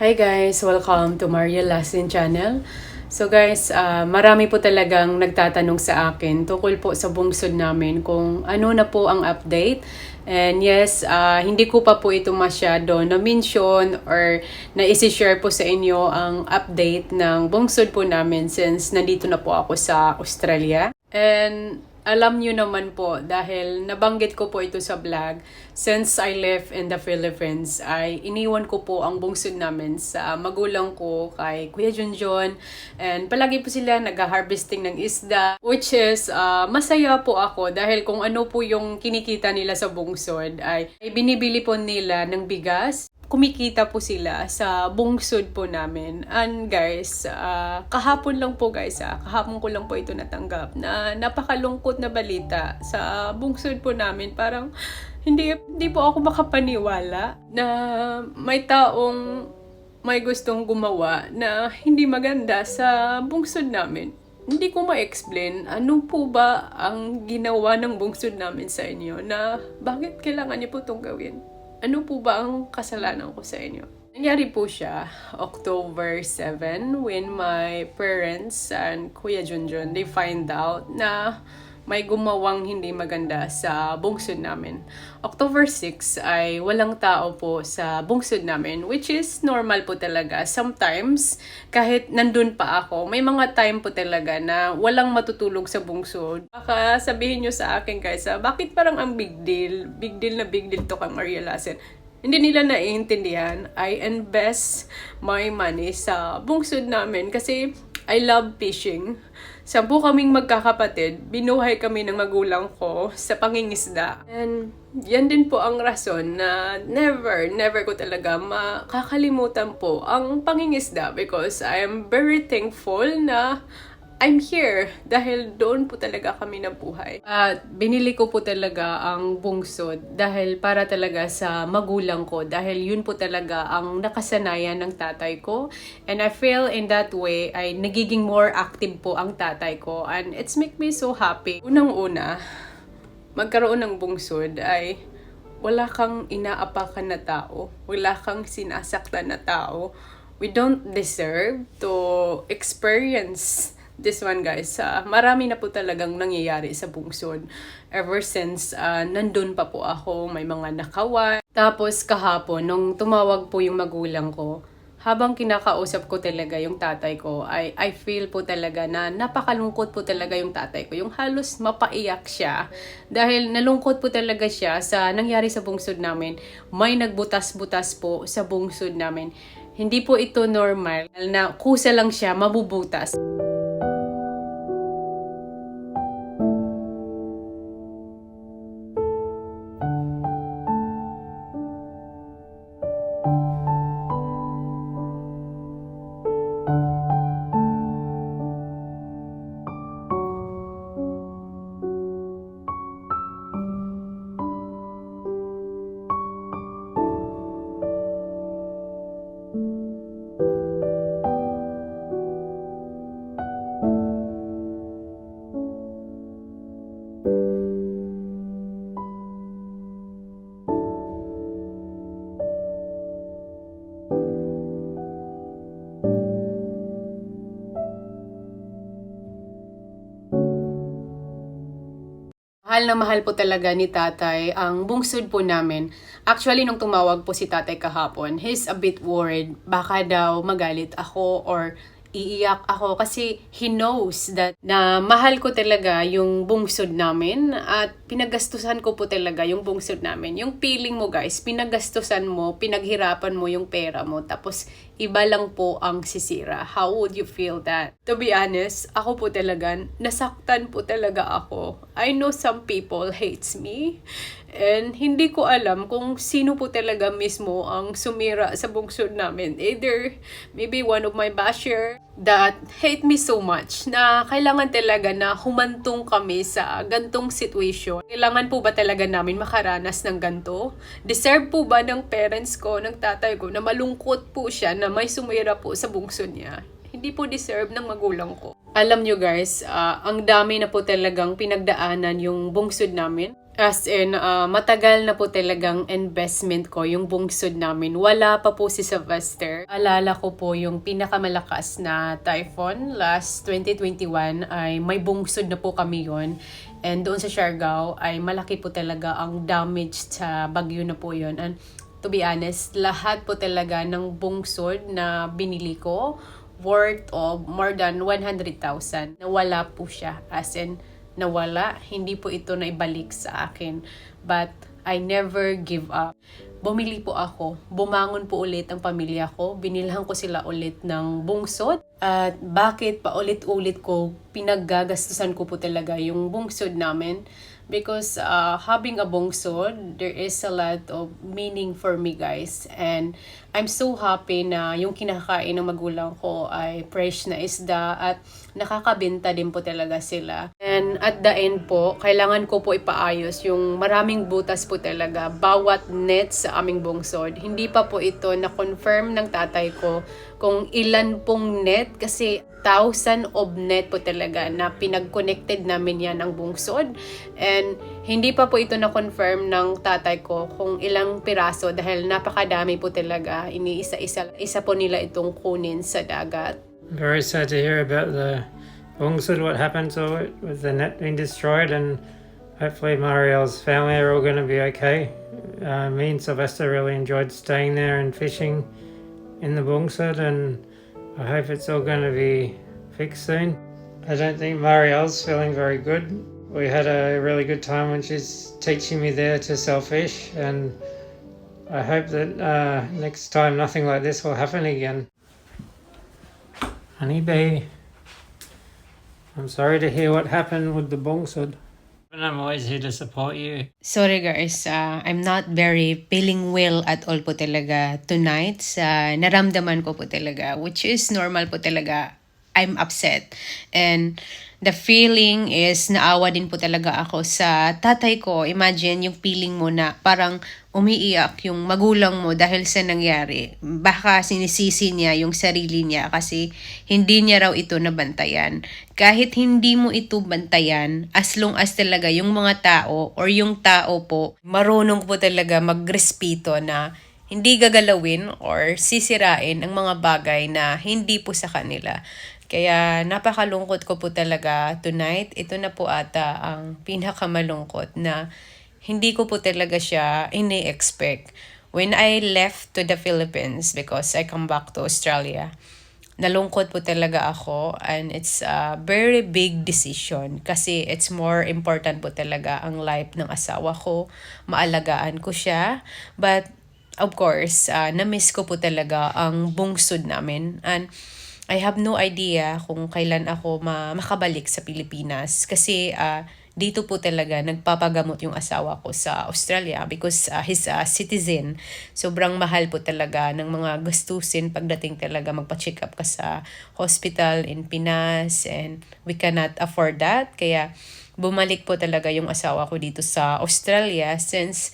Hi guys! Welcome to Maria Lasin channel. So guys, ah, marami po talagang nagtatanong sa akin tungkol po sa bungsod namin kung ano na po ang update. And yes, ah, hindi ko pa po ito masyado na-mention or na-share po sa inyo ang update ng bungsod po namin since nandito na po ako sa Australia. And alam nyo naman po dahil nabanggit ko po ito sa vlog since I left in the Philippines ay iniwan ko po ang bungsod namin sa magulang ko kay Kuya Junjun. And palagi po sila nag-harvesting ng isda which is ah, masaya po ako dahil kung ano po yung kinikita nila sa bungsod ay, ay binibili po nila ng bigas kumikita po sila sa bungsod po namin. And guys, ah, kahapon lang po guys, ah, kahapon ko lang po ito natanggap na napakalungkot na balita sa bungsod po namin. Parang hindi, hindi po ako makapaniwala na may taong may gustong gumawa na hindi maganda sa bungsod namin. Hindi ko ma-explain ano po ba ang ginawa ng bungsod namin sa inyo na bakit kailangan niyo po itong gawin ano po ba ang kasalanan ko sa inyo? Nangyari po siya October 7 when my parents and Kuya Junjun, they find out na may gumawang hindi maganda sa bungsod namin. October 6 ay walang tao po sa bungsod namin which is normal po talaga. Sometimes kahit nandun pa ako, may mga time po talaga na walang matutulog sa bungsod. Baka sabihin nyo sa akin guys, bakit parang ang big deal? Big deal na big deal to kang Maria Lassen. Hindi nila naiintindihan. I invest my money sa bungsod namin kasi I love fishing. Sampu kaming magkakapatid, binuhay kami ng magulang ko sa pangingisda. And yan din po ang rason na never, never ko talaga makakalimutan po ang pangingisda because I am very thankful na I'm here dahil doon po talaga kami nabuhay. At binili ko po talaga ang bungsod dahil para talaga sa magulang ko dahil yun po talaga ang nakasanayan ng tatay ko. And I feel in that way ay nagiging more active po ang tatay ko and it's make me so happy. Unang-una, magkaroon ng bungsod ay wala kang inaapakan na tao, wala kang sinasaktan na tao. We don't deserve to experience this one guys. Ah, marami na po talagang nangyayari sa bungsod. Ever since ah, nandun pa po ako, may mga nakawan. Tapos kahapon, nung tumawag po yung magulang ko, habang kinakausap ko talaga yung tatay ko, I, I feel po talaga na napakalungkot po talaga yung tatay ko. Yung halos mapaiyak siya. Dahil nalungkot po talaga siya sa nangyari sa bungsod namin. May nagbutas-butas po sa bungsod namin. Hindi po ito normal na kusa lang siya mabubutas. Mahal na mahal po talaga ni tatay ang bungsod po namin. Actually, nung tumawag po si tatay kahapon, he's a bit worried. Baka daw magalit ako or iiyak ako kasi he knows that na mahal ko talaga yung bungsod namin at pinagastusan ko po talaga yung bungsod namin. Yung feeling mo guys, pinagastusan mo, pinaghirapan mo yung pera mo tapos iba lang po ang sisira. How would you feel that? To be honest, ako po talaga, nasaktan po talaga ako. I know some people hates me and hindi ko alam kung sino po talaga mismo ang sumira sa bungsod namin. Either maybe one of my basher that hate me so much na kailangan talaga na humantong kami sa gantong situation. Kailangan po ba talaga namin makaranas ng ganto? Deserve po ba ng parents ko, ng tatay ko na malungkot po siya na may sumira po sa bungsod niya? Hindi po deserve ng magulang ko. Alam nyo guys, ah, ang dami na po talagang pinagdaanan yung bungsod namin. As in, ah, matagal na po talagang investment ko yung bungsod namin. Wala pa po si Sylvester. Alala ko po yung pinakamalakas na typhoon last 2021 ay may bungsod na po kami yon And doon sa Siargao ay malaki po talaga ang damage sa bagyo na po yon And to be honest, lahat po talaga ng bungsod na binili ko worth of more than 100,000. Nawala po siya. As in, nawala. Hindi po ito naibalik sa akin. But I never give up. Bumili po ako. Bumangon po ulit ang pamilya ko. Binilhan ko sila ulit ng bungsod. At bakit pa ulit-ulit ko pinaggagastusan ko po talaga yung bungsod namin? Because uh, having a bungsod, there is a lot of meaning for me guys. And I'm so happy na yung kinakain ng magulang ko ay fresh na isda at nakakabenta din po talaga sila. And at the end po, kailangan ko po ipaayos yung maraming butas po talaga bawat net sa aming bungsod. Hindi pa po ito na-confirm ng tatay ko kung ilan pong net kasi thousand of net po talaga na pinag-connected namin yan ng bungsod. And hindi pa po ito na-confirm ng tatay ko kung ilang piraso dahil napakadami po talaga. Iniisa-isa isa po nila itong kunin sa dagat. Very sad to hear about the Bungsud, what happened to it with the net being destroyed, and hopefully Mariel's family are all going to be okay. Uh, me and Sylvester really enjoyed staying there and fishing in the Bungsud, and I hope it's all going to be fixed soon. I don't think Mariel's feeling very good. We had a really good time when she's teaching me there to sell fish, and I hope that uh, next time nothing like this will happen again. Honeybee, I'm sorry to hear what happened with the Bungsud. But I'm always here to support you. Sorry guys, ah, I'm not very feeling well at all po talaga tonight. Sa naramdaman ko po talaga, which is normal po talaga. I'm upset. And the feeling is naawa din po talaga ako sa tatay ko. Imagine yung feeling mo na parang umiiyak yung magulang mo dahil sa nangyari. Baka sinisisi niya yung sarili niya kasi hindi niya raw ito nabantayan. Kahit hindi mo ito bantayan, as long as talaga yung mga tao or yung tao po, marunong po talaga magrespeto na hindi gagalawin or sisirain ang mga bagay na hindi po sa kanila. Kaya napakalungkot ko po talaga tonight. Ito na po ata ang pinakamalungkot na hindi ko po talaga siya ini-expect. When I left to the Philippines because I come back to Australia, nalungkot po talaga ako and it's a very big decision kasi it's more important po talaga ang life ng asawa ko. Maalagaan ko siya. But of course, uh, na-miss ko po talaga ang bungsod namin. And I have no idea kung kailan ako ma- makabalik sa Pilipinas kasi uh, dito po talaga nagpapagamot yung asawa ko sa Australia because uh, he's a citizen. Sobrang mahal po talaga ng mga gastusin pagdating talaga magpa-check up ka sa hospital in Pinas and we cannot afford that. Kaya bumalik po talaga yung asawa ko dito sa Australia since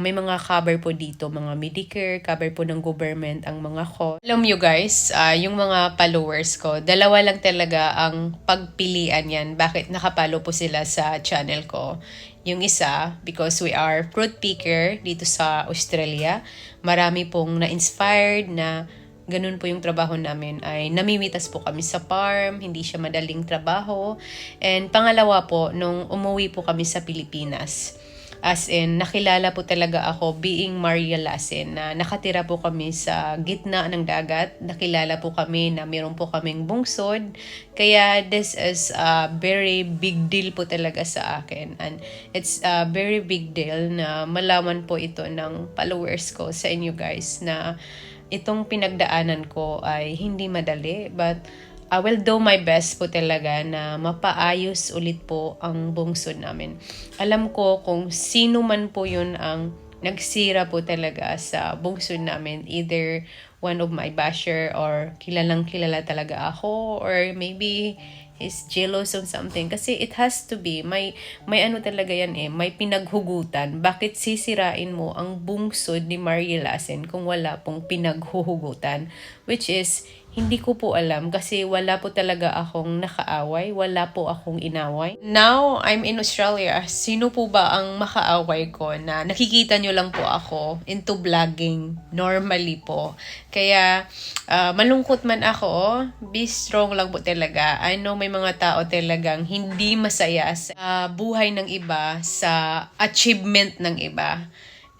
may mga cover po dito, mga Medicare, cover po ng government ang mga ko. Alam nyo guys, ah, yung mga followers ko, dalawa lang talaga ang pagpilian yan. Bakit nakapalo po sila sa channel ko? Yung isa, because we are fruit picker dito sa Australia. Marami pong na-inspired na ganun po yung trabaho namin ay namimitas po kami sa farm, hindi siya madaling trabaho. And pangalawa po, nung umuwi po kami sa Pilipinas, As in, nakilala po talaga ako being Maria Lassen na nakatira po kami sa gitna ng dagat. Nakilala po kami na meron po kaming bungsod. Kaya this is a very big deal po talaga sa akin. And it's a very big deal na malaman po ito ng followers ko sa inyo guys na itong pinagdaanan ko ay hindi madali. But I will do my best po talaga na mapaayos ulit po ang bungsod namin. Alam ko kung sino man po yun ang nagsira po talaga sa bungsod namin. Either one of my basher or kilalang kilala talaga ako or maybe is jealous on something kasi it has to be may may ano talaga yan eh may pinaghugutan bakit sisirain mo ang bungsod ni Maria Lassen kung wala pong pinaghuhugutan which is Hindi ko po alam kasi wala po talaga akong nakaaway, wala po akong inaway. Now, I'm in Australia. Sino po ba ang makaaway ko na nakikita nyo lang po ako into vlogging normally po. Kaya, ah, malungkot man ako, be strong lang po talaga. I know may mga tao talagang hindi masaya sa buhay ng iba, sa achievement ng iba.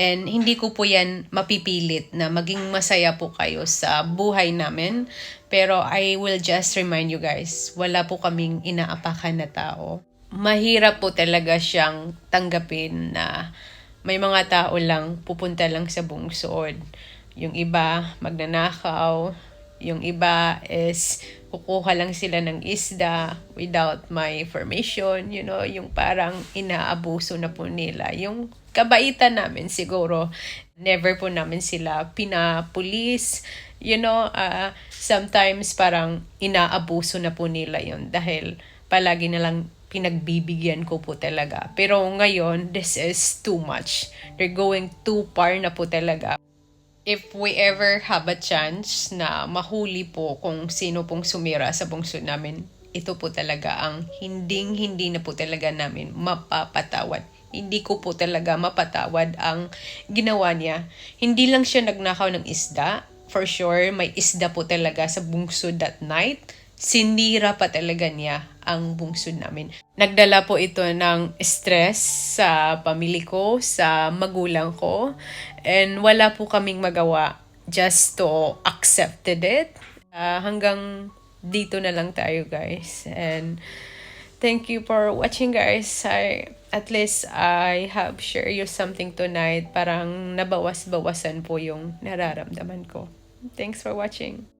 And hindi ko po yan mapipilit na maging masaya po kayo sa buhay namin. Pero I will just remind you guys, wala po kaming inaapakan na tao. Mahirap po talaga siyang tanggapin na may mga tao lang pupunta lang sa bungsod. Yung iba magnanakaw, yung iba is kukuha lang sila ng isda without my information, you know, yung parang inaabuso na po nila. Yung kabaitan namin siguro, never po namin sila pinapulis, you know, ah, sometimes parang inaabuso na po nila yun dahil palagi na lang pinagbibigyan ko po talaga. Pero ngayon, this is too much. They're going too far na po talaga if we ever have a chance na mahuli po kung sino pong sumira sa bungsod namin, ito po talaga ang hinding hindi na po talaga namin mapapatawad. Hindi ko po talaga mapatawad ang ginawa niya. Hindi lang siya nagnakaw ng isda. For sure, may isda po talaga sa bungsod that night. Sinira pa talaga niya ang bungsod namin. Nagdala po ito ng stress sa pamilya ko, sa magulang ko, and wala po kaming magawa just to accepted it. Ah, hanggang dito na lang tayo guys. And thank you for watching guys. I, at least I have shared you something tonight. Parang nabawas-bawasan po yung nararamdaman ko. Thanks for watching.